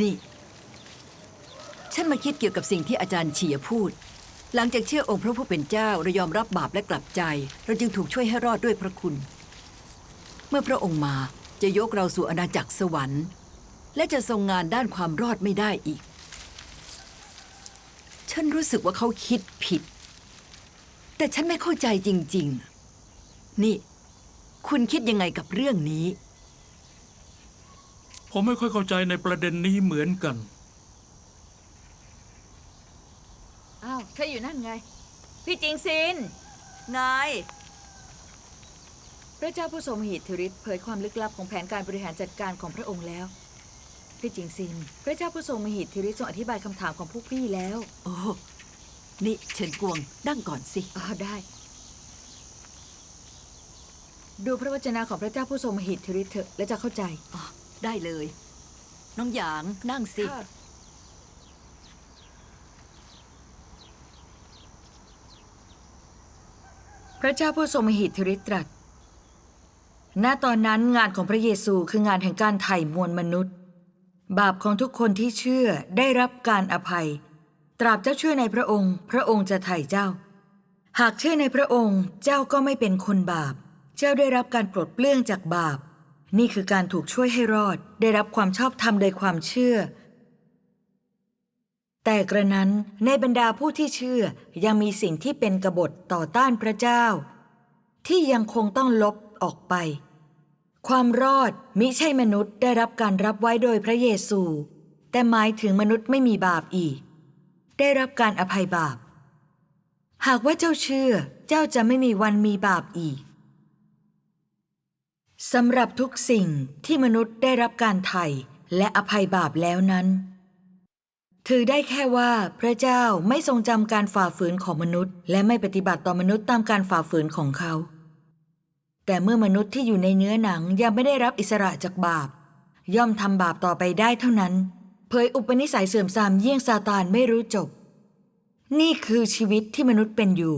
นี่ ฉันมาคิดเกี่ยวกับสิ่งที่อาจารย์เฉียพูด หลังจากเชื่อองค์พระผู้เป็นเจ้าเรายอมรับบาปและกลับใจ เราจึงถูกช่วยให้รอดด้วยพระคุณ เมื่อพระองค์มาจะยกเราสู่อาณาจักรสวรรค์ และจะทรงงานด้านความรอดไม่ได้อีก ฉันรู้สึกว่าเขาคิดผิด แต่ฉันไม่เข้าใจจริง ๆ นี่ คุณคิดยังไงกับเรื่องนี้ ผมไม่ค่อยเข้าใจในประเด็นนี้เหมือนกัน อ้าวเธออยู่นั่นไง พี่จิงซินไงพระเจ้าผู้ทรงมหิทธิฤทธิ์เผยความลึกลับของแผนการบริหารจัดการของพระองค์แล้ว พี่จิงซิน พระเจ้าผู้ทรงมหิทธิฤทธิ์ทรงอธิบายคำถามของพวกพี่แล้วโอ้ นี่เฉินกวงนั่งก่อนสิ อ๋อได้ ดูพระวจนะของพระเจ้าผู้ทรงมหิทธิฤทธิ์เถอะและจะเข้าใจ อ๋อ ได้เลย น้องหยางนั่งสิพระเจ้าผู้ทรงมหิทธิฤทธิ์ตรัส ณ ตอนนั้นงานของพระเยซูคืองานแห่งการไถ่มวลมนุษย์ บาปของทุกคนที่เชื่อได้รับการอภัย ตราบเจ้าเชื่อในพระองค์ พระองค์จะไถ่เจ้า หากเชื่อในพระองค์ เจ้าก็ไม่เป็นคนบาป เจ้าได้รับการปลดเปลื้องจากบาป นี่คือการถูกช่วยให้รอดได้รับความชอบธรรมโดยความเชื่อ แต่กระนั้นในบรรดาผู้ที่เชื่อยังมีสิ่งที่เป็นกบฏต่อต้านพระเจ้า ที่ยังคงต้องลบออกไป ความรอดมิใช่มนุษย์ได้รับการรับไว้โดยพระเยซู แต่หมายถึงมนุษย์ไม่มีบาปอีก ได้รับการอภัยบาป หากว่าเจ้าเชื่อเจ้าจะไม่มีวันมีบาปอีก สำหรับทุกสิ่งที่มนุษย์ได้รับการไถ่และอภัยบาปแล้วนั้น ถือได้แค่ว่าพระเจ้าไม่ทรงจำการฝ่าฝืนของมนุษย์ และไม่ปฏิบัติต่อมนุษย์ตามการฝ่าฝืนของเขา แต่เมื่อมนุษย์ที่อยู่ในเนื้อหนังยังไม่ได้รับอิสระจากบาป ย่อมทำบาปต่อไปได้เท่านั้น เผยอุปนิสัยเสื่อมทรามเยี่ยงซาตานไม่รู้จบ นี่คือชีวิตที่มนุษย์เป็นอยู่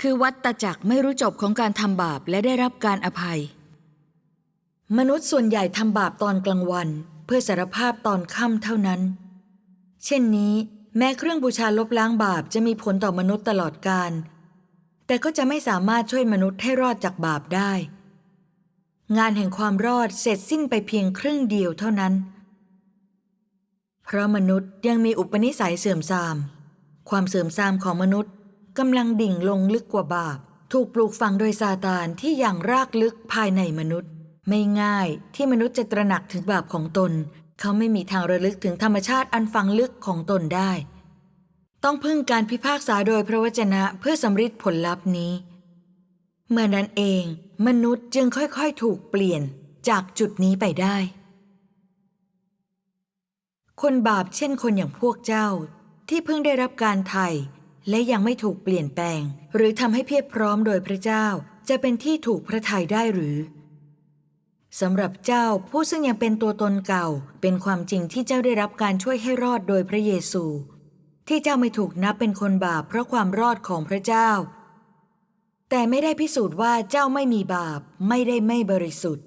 คือวัฏจักรไม่รู้จบของการทำบาปและได้รับการอภัย มนุษย์ส่วนใหญ่ทำบาปตอนกลางวัน เพื่อสารภาพตอนค่ำเท่านั้น เช่นนี้ แม้เครื่องบูชาลบล้างบาปจะมีผลต่อมนุษย์ตลอดกาลแต่ก็จะไม่สามารถช่วยมนุษย์ให้รอดจากบาปได้ งานแห่งความรอดเสร็จสิ้นไปเพียงครึ่งเดียวเท่านั้น เพราะมนุษย์ยังมีอุปนิสัยเสื่อมทราม ความเสื่อมทรามของมนุษย์กำลังดิ่งลงลึกกว่าบาป ถูกปลูกฝังโดยซาตานที่อย่างรากลึกภายในมนุษย์ ไม่ง่ายที่มนุษย์จะตระหนักถึงบาปของตน เขาไม่มีทางระลึกถึงธรรมชาติอันฝังลึกของตนได้ ต้องพึ่งการพิพากษาโดยพระวจนะเพื่อสำฤทธิ์ผลลัพธ์นี้ เมื่อนั้นเอง มนุษย์จึงค่อยๆ ถูกเปลี่ยนจากจุดนี้ไปได้ คนบาปเช่นคนอย่างพวกเจ้า ที่เพิ่งได้รับการไถ่และยังไม่ถูกเปลี่ยนแปลง หรือทำให้เพียบพร้อมโดยพระเจ้าจะเป็นที่ถูกพระทัยได้หรือ สำหรับเจ้าผู้ซึ่งยังเป็นตัวตนเก่า เป็นความจริงที่เจ้าได้รับการช่วยให้รอดโดยพระเยซู ที่เจ้าไม่ถูกนับเป็นคนบาปเพราะความรอดของพระเจ้า แต่ไม่ได้พิสูจน์ว่าเจ้าไม่มีบาปไม่ได้ไม่บริสุทธิ์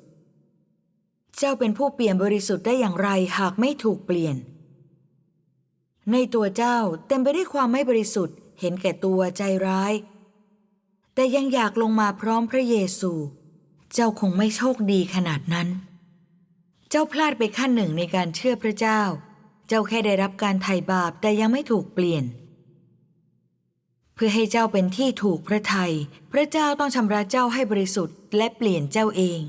เจ้าเป็นผู้เปลี่ยนบริสุทธิ์ได้อย่างไรหากไม่ถูกเปลี่ยน ในตัวเจ้าเต็มไปด้วยความไม่บริสุทธิ์ เห็นแก่ตัวใจร้าย แต่ยังอยากลงมาพร้อมพระเยซู เจ้าคงไม่โชคดีขนาดนั้น เจ้าพลาดไปขั้นหนึ่งในการเชื่อพระเจ้า เจ้าแค่ได้รับการไถ่บาปแต่ยังไม่ถูกเปลี่ยน เพื่อให้เจ้าเป็นที่ถูกพระทยัยพระเจ้าต้องชำระเจ้าให้บริสุทธิ์และเปลี่ยนเจ้าเอง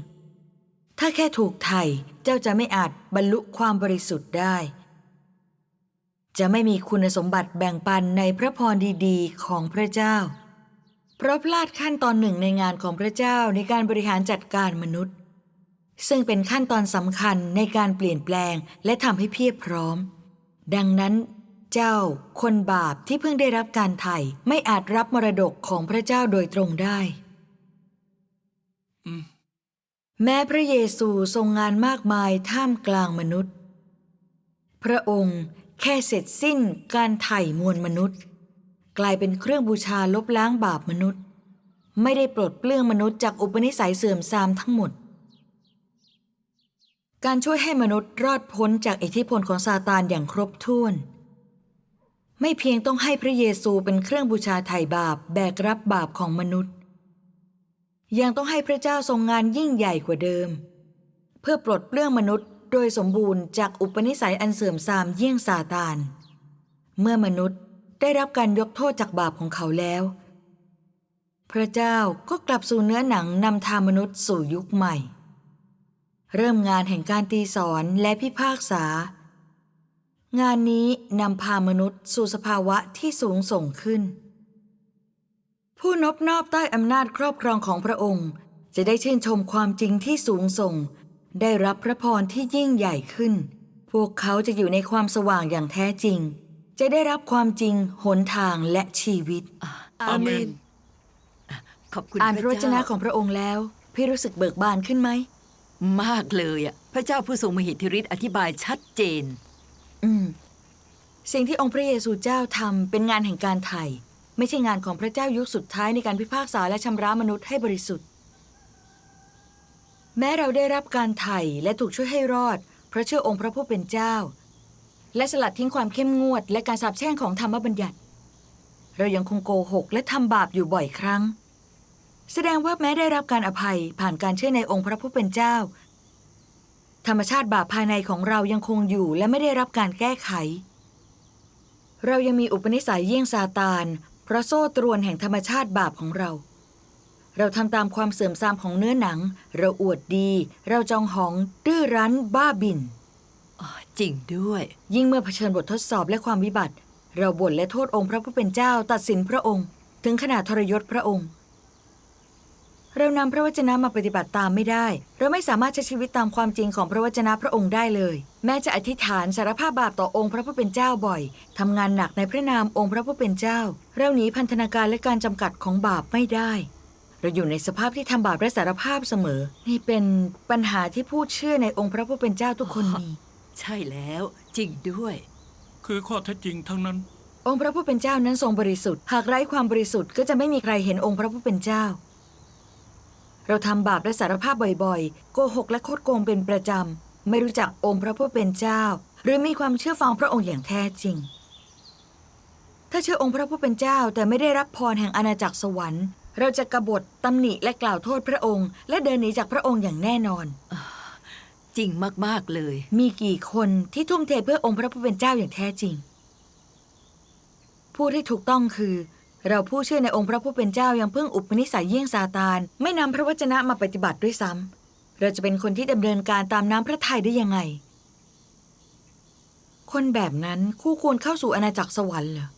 ถ้าแค่ถูกไถ่เจ้าจะไม่อาจบรรลุความบริสุทธิ์ได้ จะไม่มีคุณสมบัติแบ่งปันในพระพรดีๆ ของพระเจ้า เพราะพลาดขั้นตอนหนึ่งในงานของพระเจ้าในการบริหารจัดการมนุษย์ ซึ่งเป็นขั้นตอนสำคัญในการเปลี่ยนแปลงและทำให้เพียบพร้อม ดังนั้น เจ้า คนบาปที่เพิ่งได้รับการไถ่ไม่อาจรับมรดกของพระเจ้าโดยตรงได้อืมแม้พระเยซูทรงงานมากมายท่ามกลางมนุษย์ พระองค์แค่เสร็จสิ้นการไถ่มวลมนุษย์ กลายเป็นเครื่องบูชาลบล้างบาปมนุษย์ ไม่ได้ปลดเปลื้องมนุษย์จากอุปนิสัยเสื่อมทรามทั้งหมด การช่วยให้มนุษย์รอดพ้นจากอิทธิพลของซาตานอย่างครบถ้วน ไม่เพียงต้องให้พระเยซูเป็นเครื่องบูชาไถ่บาปแบกรับบาปของมนุษย์ ยังต้องให้พระเจ้าทรงงานยิ่งใหญ่กว่าเดิม เพื่อปลดเปลื้องมนุษย์โดยสมบูรณ์จากอุปนิสัยอันเสื่อมทรามเยี่ยงซาตาน เมื่อมนุษย์ ได้รับการยกโทษจากบาปของเขาแล้ว พระเจ้าก็กลับสู่เนื้อหนังนำทางมนุษย์สู่ยุคใหม่ เริ่มงานแห่งการตีสอนและพิพากษา งานนี้นำพามนุษย์สู่สภาวะที่สูงส่งขึ้น ผู้นบนอบใต้อำนาจครอบครองของพระองค์ จะได้ชื่นชมความจริงที่สูงส่ง ได้รับพระพรที่ยิ่งใหญ่ขึ้น พวกเขาจะอยู่ในความสว่างอย่างแท้จริง จะได้รับความจริง หนทางและชีวิต อาเมอาเมนนอะขอบคุณอ่านพพระระวจนะเจ้าของพระองค์แล้ว พี่รู้สึกเบิกบานขึ้นไหม มากเลยอะ พระเจ้าผู้ทรงมหิทธิฤทธิ์อธิบายชัดเจน อืม สิ่งที่องค์พระเยซูเจ้าทำเป็นงานแห่งการไถ่ไม่ใช่งานของพระเจ้ายุคสุดท้ายในการพิพากษาและชำระมนุษย์ให้บริสุทธิ์ แม้เราได้รับการไถ่และถูกช่วยให้รอด เพราะเชื่อองค์พระผู้เป็นเจ้า และสลัดทิ้งความเข้มงวด และการสาปแช่งของธรรมบัญญัติ เรายังคงโกหกและทำบาปอยู่บ่อยครั้ง แสดงว่าแม้ได้รับการอภัยผ่านการเชื่อในองค์พระผู้เป็นเจ้า ธรรมชาติบาปภายในของเรายังคงอยู่และไม่ได้รับการแก้ไข เรายังมีอุปนิสัยเยี่ยงซาตาน เพราะโซ่ตรวนแห่งธรรมชาติบาปของเรา เราทำตามความเสื่อมทรามของเนื้อหนัง เราอวดดี เราจองหองดื้อรั้นบ้าบิน จริงด้วย ยิ่งเมื่อเผชิญบททดสอบและความวิบัติ เราบ่นและโทษองค์พระผู้เป็นเจ้าตัดสินพระองค์ ถึงขนาดทรยศพระองค์ เรานำพระวจนะมาปฏิบัติตามไม่ได้ เราไม่สามารถใช้ชีวิตตามความจริงของพระวจนะพระองค์ได้เลย แม้จะอธิษฐานสารภาพบาปต่อองค์พระผู้เป็นเจ้าบ่อยทำงานหนักในพระนามองค์พระผู้เป็นเจ้า เราหนีพันธนาการและการจำกัดของบาปไม่ได้เราอยู่ในสภาพที่ทำบาปและสารภาพเสมอ นี่เป็นปัญหาที่ผู้เชื่อในองค์พระผู้เป็นเจ้าทุกคนมี ใช่แล้ว จริงด้วย คือข้อเท็จจริงทั้งนั้น องค์พระผู้เป็นเจ้านั้นทรงบริสุทธิ์ หากไร้ความบริสุทธิ์ก็จะไม่มีใครเห็นองค์พระผู้เป็นเจ้า เราทำบาปและสารภาพบ่อยๆ โกหกและโคดโกงเป็นประจำ ไม่รู้จักองค์พระผู้เป็นเจ้า หรือมีความเชื่อฟังพระองค์อย่างแท้จริง ถ้าเชื่อองค์พระผู้เป็นเจ้าแต่ไม่ได้รับพรแห่งอาณาจักรสวรรค์ เราจะกบฏตำหนิและกล่าวโทษพระองค์ และเดินหนีจากพระองค์อย่างแน่นอน จริงมาก ๆ เลย มีกี่คนที่ทุ่มเทเพื่อองค์พระผู้เป็นเจ้าอย่างแท้จริง ผู้ที่ถูกต้องคือ เราผู้เชื่อในองค์พระผู้เป็นเจ้ายังเพิ่งอุปนิสัยเยี่ยงซาตาน ไม่นำพระวจนะมาปฏิบัติด้วยซ้ำเราจะเป็นคนที่ดำเนินการตามน้ำพระทัยได้ยังไง คนแบบนั้นคู่ควรเข้าสู่อาณาจักรสวรรค์เหรอ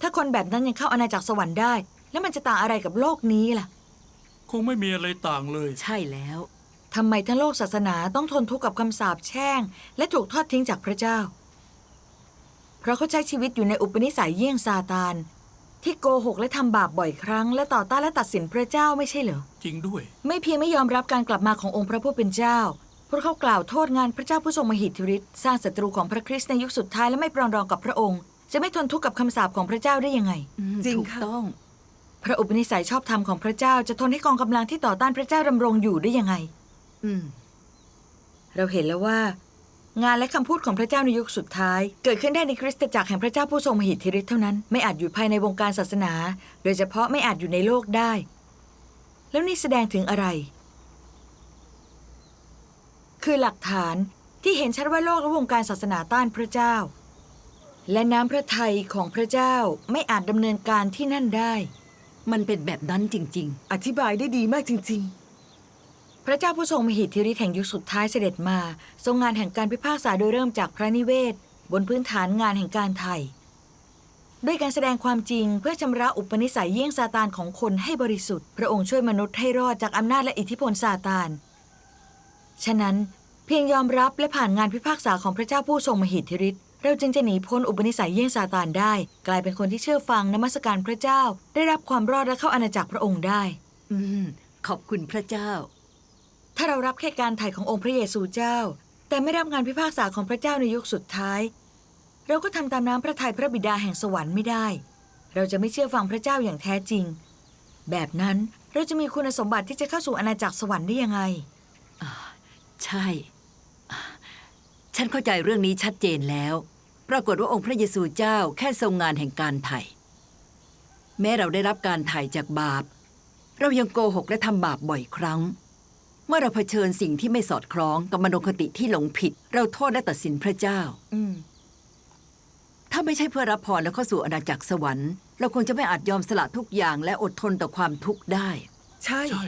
ถ้าคนแบบนั้นยังเข้าอาณาจักรสวรรค์ได้ แล้วมันจะต่างอะไรกับโลกนี้ล่ะ คงไม่มีอะไรต่างเลย ใช่แล้ว ทำไมทั้งโลกศาสนาต้องทนทุกข์กับคำสาปแช่ง และถูกทอดทิ้งจากพระเจ้า เพราะเขาใช้ชีวิตอยู่ในอุปนิสัยเยี่ยงซาตาน ที่โกหกและทำบาปบ่อยครั้ง และต่อต้านและตัดสินพระเจ้าไม่ใช่เหรอ จริงด้วย ไม่เพียงไม่ยอมรับการกลับมาขององค์พระผู้เป็นเจ้าเพราะเขากล่าวโทษงานพระเจ้าผู้ทรงมหิทธิฤทธิ์สร้างศัตรูของพระคริสต์ในยุคสุดท้ายและไม่ปรองดองกับพระองค์ จะไม่ทนทุกข์กับคำสาปของพระเจ้าได้ยังไง อืมจริงถูกค่ะ ต้อง พระอุปนิสัยชอบธรรมของพระเจ้าจะทนให้กองกำลังที่ต่อต้านพระเจ้าดำรงอยู่ได้ยังไง อืม เราเห็นแล้วว่า งานและคำพูดของพระเจ้าในยุคสุดท้าย เกิดขึ้นได้ในคริสตจักรแห่งพระเจ้าผู้ทรงมหิทธิฤทธิ์เท่านั้น ไม่อาจอยู่ภายในวงการศาสนา โดยเฉพาะไม่อาจอยู่ในโลกได้ แล้วนี่แสดงถึงอะไร คือหลักฐานที่เห็นชัดว่าโลกและวงการศาสนาต้านพระเจ้า และน้ำพระทัยของพระเจ้าไม่อาจดำเนินการที่นั่นได้ มันเป็นแบบนั้นจริงอธิบายได้ดีมากจริง พระเจ้าผู้ทรงมหิทธิฤทธิ์แห่งยุคสุดท้ายเสด็จมา ทรงงานแห่งการพิพากษาโดยเริ่มจากพระนิเวศ บนพื้นฐานงานแห่งการไถ่ด้วยการแสดงความจริงเพื่อชำระอุปนิสัยเยี่ยงซาตานของคนให้บริสุทธิ์ พระองค์ช่วยมนุษย์ให้รอดจากอำนาจและอิทธิพลซาตาน ฉะนั้นเพียงยอมรับและผ่านงานพิพากษาของพระเจ้าผู้ทรงมหิทธิฤทธิ์เราจึงจะหนีพ้นอุปนิสัยเยี่ยงซาตานได้ กลายเป็นคนที่เชื่อฟังนมัสการพระเจ้า ได้รับความรอดและเข้าอาณาจักรพระองค์ได้ อืม ขอบคุณพระเจ้า ถ้าเรารับแค่การไถ่ขององค์พระเยซูเจ้า แต่ไม่รับงานพิพากษาของพระเจ้าในยุคสุดท้าย เราก็ทำตามน้ำพระทัยพระบิดาแห่งสวรรค์ไม่ได้ เราจะไม่เชื่อฟังพระเจ้าอย่างแท้จริง แบบนั้นเราจะมีคุณสมบัติที่จะเข้าสู่อาณาจักรสวรรค์ได้ยังไง ใช่ ฉันเข้าใจเรื่องนี้ชัดเจนแล้ว ปรากฏว่าองค์พระเยซูเจ้าแค่ทรงงานแห่งการไถ่ แม้เราได้รับการไถ่จากบาป เรายังโกหกและทำบาปบ่อยครั้ง เมื่อเราเผชิญสิ่งที่ไม่สอดคล้องกับมโนคติที่หลงผิด เราโทษและตัดสินพระเจ้า อืม ถ้าไม่ใช่เพื่อรับพรและเข้าสู่อาณาจักรสวรรค์ เราคงจะไม่อาจยอมสละทุกอย่างและอดทนต่อความทุกข์ได้ ใช่ ใช่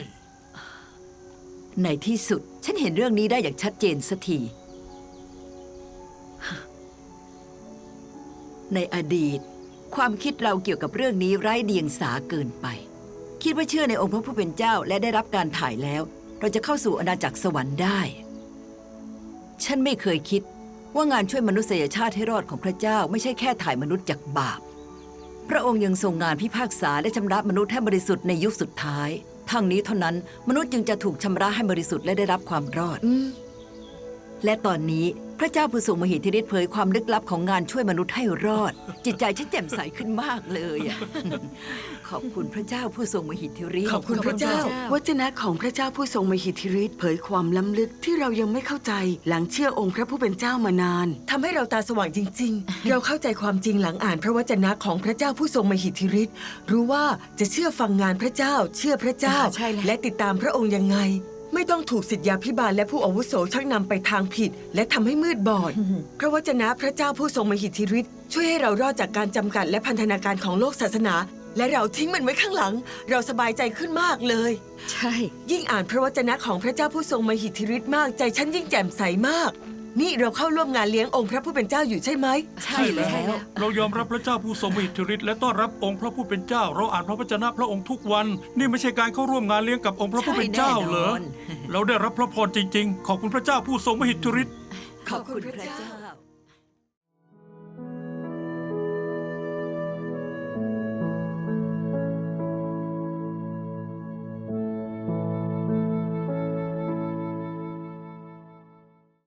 ในที่สุด ฉันเห็นเรื่องนี้ได้อย่างชัดเจนสักที ในอดีต ความคิดเราเกี่ยวกับเรื่องนี้ไร้เดียงสาเกินไป คิดว่าเชื่อในองค์พระผู้เป็นเจ้าและได้รับการถ่ายแล้ว เราจะเข้าสู่อาณาจักรสวรรค์ได้ ฉันไม่เคยคิดว่างานช่วยมนุษยชาติให้รอดของพระเจ้าไม่ใช่แค่ถ่ายมนุษย์จากบาป พระองค์ยังทรงงานพิพากษาและชำระมนุษย์ให้บริสุทธิ์ในยุคสุดท้ายทางนี้เท่านั้นมนุษย์จึงจะถูกชำระให้บริสุทธิ์และได้รับความรอดอืมและตอนนี้ พระเจ้าผู้ทรงมหิทธิฤทธิ์เผยความลึกลับของงานช่วยมนุษย์ให้รอด จิตใจฉันแจ่มใสขึ้นมากเลยอะขอบคุณพระเจ้าผู้ทรงมหิทธิฤทธิ์ขอบคุณพระเจ้า วจนะของพระเจ้าผู้ทรงมหิทธิฤทธิ์เผยความล้ำลึกที่เรายังไม่เข้าใจ หลังเชื่อองค์พระผู้เป็นเจ้ามานาน ทำให้เราตาสว่างจริง ๆ เราเข้าใจความจริงหลังอ่านพระวจนะของพระเจ้าผู้ทรงมหิทธิฤทธิ์รู้ว่าจะเชื่อฟังงานพระเจ้า เชื่อพระเจ้า ใช่แล้ว และติดตามพระองค์ยังไง ไม่ต้องถูกสิทธยาพิบาลและผู้อาวุโสชักนำไปทางผิด และทำให้มืดบอด พระวจนะพระเจ้าผู้ทรงมหิทธิฤทธิ์ช่วยให้เรารอดจากการจำกัดและพันธนาการของโลกศาสนา และเราทิ้งมันไว้ข้างหลัง เราสบายใจขึ้นมากเลย ใช่ ยิ่งอ่านพระวจนะของพระเจ้าผู้ทรงมหิทธิฤทธิ์มากใจฉันยิ่งแจ่มใสมาก นี่เราเข้าร่วมงานเลี้ยงองค์พระผู้เป็นเจ้าอยู่ใช่ไหม ใช่แล้ว เรายอมรับพระเจ้าผู้ทรงมีอิทธิฤทธิ์และต้อนรับองค์พระผู้เป็นเจ้า เราอ่านพระวจนะพระองค์ทุกวัน นี่ไม่ใช่การเข้าร่วมงานเลี้ยงกับองค์พระผู้เป็นเจ้าเหรอใช่แน่นอนเราได้รับพระพรจริง ๆ ขอบคุณพระเจ้าผู้ทรงมหิทธิฤทธิ์ ขอบคุณพระเจ้า